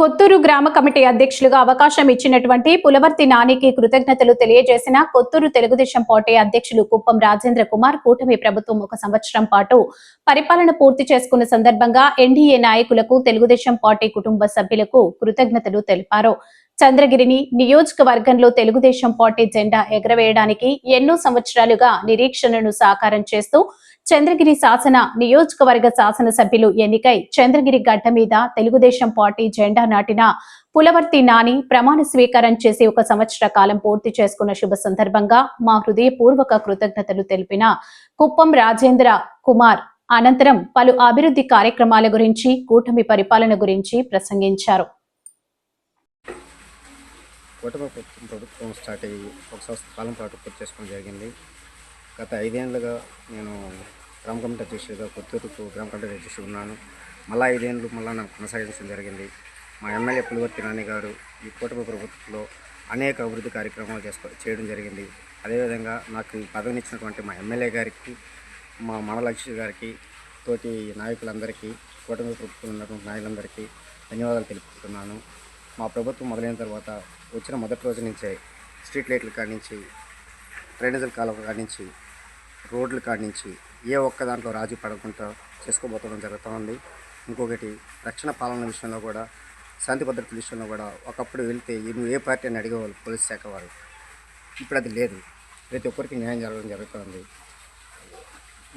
కొత్తూరు గ్రామ కమిటీ అధ్యక్షులుగా అవకాశం ఇచ్చినటువంటి పులవర్తి నానికి కృతజ్ఞతలు తెలియజేసిన కొత్తూరు తెలుగుదేశం పార్టీ అధ్యక్షులు కుప్పం రాజేంద్ర కుమార్ కూటమి ప్రభుత్వం ఒక సంవత్సరం పాటు పరిపాలన పూర్తి చేసుకున్న సందర్భంగా ఎన్డీఏ నాయకులకు తెలుగుదేశం పార్టీ కుటుంబ సభ్యులకు కృతజ్ఞతలు తెలిపారు. చంద్రగిరిని నియోజకవర్గంలో తెలుగుదేశం పార్టీ జెండా ఎగరవేయడానికి ఎన్నో సంవత్సరాలుగా నిరీక్షణను సాకారం చేస్తూ చంద్రగిరి శాసన నియోజకవర్గ శాసన సభ్యులు ఎన్నికై చంద్రగిరి గడ్డ మీద తెలుగుదేశం పార్టీ జెండా నాటిన పులవర్తి నాని ప్రమాణ స్వీకారం చేసి ఒక సంవత్సర కాలం పూర్తి చేసుకున్న శుభ సందర్భంగా మా హృదయపూర్వక కృతజ్ఞతలు తెలిపిన కుప్పం రాజేంద్ర కుమార్ అనంతరం పలు అభివృద్ధి కార్యక్రమాల గురించి కూటమి పరిపాలన గురించి ప్రసంగించారు. కూటమి ప్రభుత్వం ప్రభుత్వం స్టార్ట్ అయ్యి ఒక సంవత్సర కాలం పాటు పూర్తి చేసుకోవడం జరిగింది. గత ఐదేళ్ళుగా నేను గ్రామ కమిటీ అధ్యక్షుడిగా కొత్తూరుకు గ్రామ కమిటీ అధ్యక్షుడు ఉన్నాను. మళ్ళా ఐదేళ్ళు మళ్ళా నాకు కొనసాగించడం జరిగింది. మా ఎమ్మెల్యే పులివర్తి నాని గారు ఈ కూటమి ప్రభుత్వంలో అనేక అభివృద్ధి కార్యక్రమాలు చేసుకో చేయడం జరిగింది. అదేవిధంగా నాకు ఈ పదవినిచ్చినటువంటి మా ఎమ్మెల్యే గారికి మా మనలక్ష్మి గారికి తోటి నాయకులందరికీ కూటమి ప్రభుత్వంలో ఉన్నటువంటి నాయకులందరికీ ధన్యవాదాలు తెలుపుతున్నాను మా ప్రభుత్వం మొదలైన తర్వాత వచ్చిన మొదటి రోజు నుంచే స్ట్రీట్ లైట్ల కాడి నుంచి డ్రైనేజీల కాలువ కాడి నుంచి రోడ్ల కాడి నుంచి ఏ ఒక్క దాంట్లో రాజీ పడకుండా చేసుకోబోతడం జరుగుతూ ఉంది. ఇంకొకటి రక్షణ పాలన విషయంలో కూడా శాంతి భద్రతల విషయంలో కూడా ఒకప్పుడు వెళ్తే నువ్వు ఏ పార్టీ అని అడిగేవాళ్ళు పోలీస్ శాఖ వారు ఇప్పుడు అది లేదు. ప్రతి ఒక్కరికి న్యాయం జరగడం జరుగుతుంది.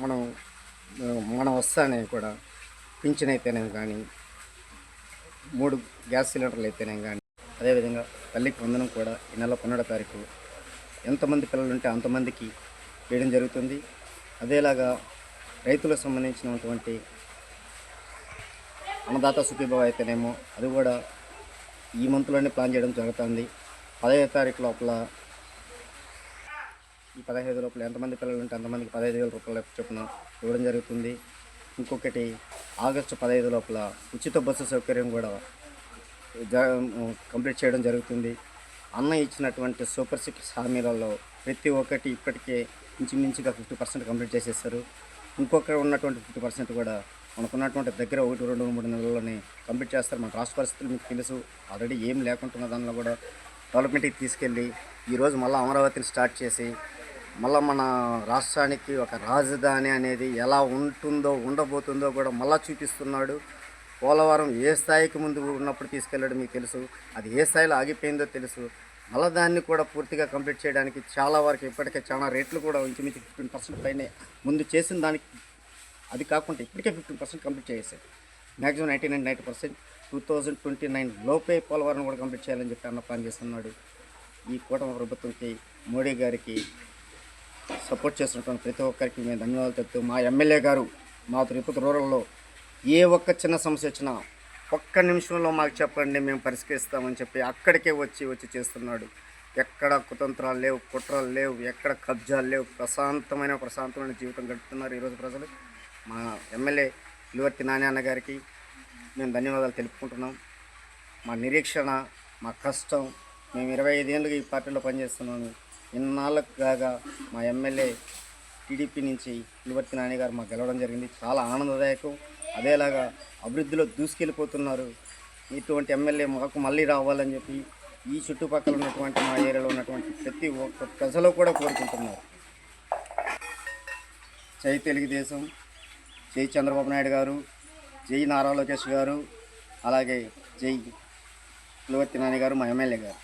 మనం మనం వస్తానే కూడా పింఛన్ అయితేనే కానీ మూడు గ్యాస్ సిలిండర్లు అయితేనే కానీ అదేవిధంగా తల్లికి వందనం కూడా ఈ నెల పన్నెండో తారీఖు ఎంతమంది పిల్లలు ఉంటే అంతమందికి వేయడం జరుగుతుంది. అదేలాగా రైతులకు సంబంధించినటువంటి అన్నదాత సుఖీభావ అయితేనేమో అది కూడా ఈ మంత్లోనే ప్లాన్ చేయడం జరుగుతుంది. పదహైదు తారీఖు లోపల ఈ పదహైదు లోపల ఎంతమంది పిల్లలు ఉంటే అంతమందికి పదహైదు వేల రూపాయల చొప్పున ఇవ్వడం జరుగుతుంది. ఇంకొకటి ఆగస్టు పదహైదు లోపల ఉచిత బస్సు సౌకర్యం కూడా కంప్లీట్ చేయడం జరుగుతుంది. అన్న ఇచ్చినటువంటి సూపర్ సిక్స్ హామీలలో ప్రతి ఒక్కటి ఇప్పటికే ఇంచుమించుగా ఫిఫ్టీ పర్సెంట్ కంప్లీట్ చేసేస్తారు ఇంకొక ఉన్నటువంటి ఫిఫ్టీ పర్సెంట్ కూడా మనకున్నటువంటి దగ్గర ఒకటి రెండు మూడు నెలల్లోనే కంప్లీట్ చేస్తారు. మన రాష్ట్ర పరిస్థితులు మీకు తెలుసు. ఆల్రెడీ ఏం లేకుంటున్న దానిలో కూడా డెవలప్మెంట్కి తీసుకెళ్ళి ఈరోజు మళ్ళీ అమరావతిని స్టార్ట్ చేసి మళ్ళీ మన రాష్ట్రానికి ఒక రాజధాని అనేది ఎలా ఉంటుందో ఉండబోతుందో కూడా మళ్ళీ చూపిస్తున్నాడు. పోలవరం ఏ స్థాయికి ముందు ఉన్నప్పుడు తీసుకెళ్ళడం మీకు తెలుసు. అది ఏ స్థాయిలో ఆగిపోయిందో తెలుసు. మళ్ళీ దాన్ని కూడా పూర్తిగా కంప్లీట్ చేయడానికి చాలా వరకు ఇప్పటికే చాలా రేట్లు కూడా ఇంచుమించు ఫిఫ్టీన్ పర్సెంట్ పైనే ముందు చేసిన దానికి అది కాకుండా ఇప్పటికే ఫిఫ్టీన్ పర్సెంట్ కంప్లీట్ చేసేది maximum ninety nine ninety percent. Two thousand twenty nine లోపే పోలవరం కూడా కంప్లీట్ చేయాలని చెప్పి అన్న ప్లాన్ చేస్తున్నాడు. ఈ కూటమి ప్రభుత్వంకి మోడీ గారికి సపోర్ట్ చేస్తున్నటువంటి ప్రతి ఒక్కరికి మేము ధన్యవాదాలు చెప్తూ మా ఎమ్మెల్యే గారు మా తిరుపతి రూరల్లో ఏ ఒక్క చిన్న సమస్య వచ్చినా ఒక్క నిమిషంలో మాకు చెప్పండి మేము పరిష్కరిస్తామని చెప్పి అక్కడికే వచ్చి వచ్చి చేస్తున్నాడు. ఎక్కడ కుతంత్రాలు లేవు కుట్రలు లేవు ఎక్కడ కబ్జాలు లేవు ప్రశాంతమైన ప్రశాంతమైన జీవితం గడుపుతున్నారు ఈరోజు ప్రజలు. మా ఎమ్మెల్యే పులివర్తి నాన్న గారికి మేము ధన్యవాదాలు తెలుపుకుంటున్నాం. మా నిరీక్షణ మా కష్టం మేము ఇరవై ఐదేళ్ళుగా ఈ పార్టీలో పనిచేస్తున్నాము. ఇన్నాళ్ళకు కాగా మా ఎమ్మెల్యే టీడీపీ నుంచి పులివర్తి నాని గారు మాకు గెలవడం జరిగింది. చాలా ఆనందదాయకం. అదేలాగా అభివృద్ధిలో దూసుకెళ్ళిపోతున్నారు. ఇటువంటి ఎమ్మెల్యే మాకు మళ్ళీ రావాలని చెప్పి ఈ చుట్టుపక్కల ఉన్నటువంటి మా ఏరియాలో ఉన్నటువంటి ప్రతి ఒక్క ప్రజలు కూడా కోరుకుంటున్నారు. జై తెలుగుదేశం జై చంద్రబాబు నాయుడు గారు జై నారా లోకేష్ గారు అలాగే జై కులవర్తి నాని గారు మా ఎమ్మెల్యే గారు.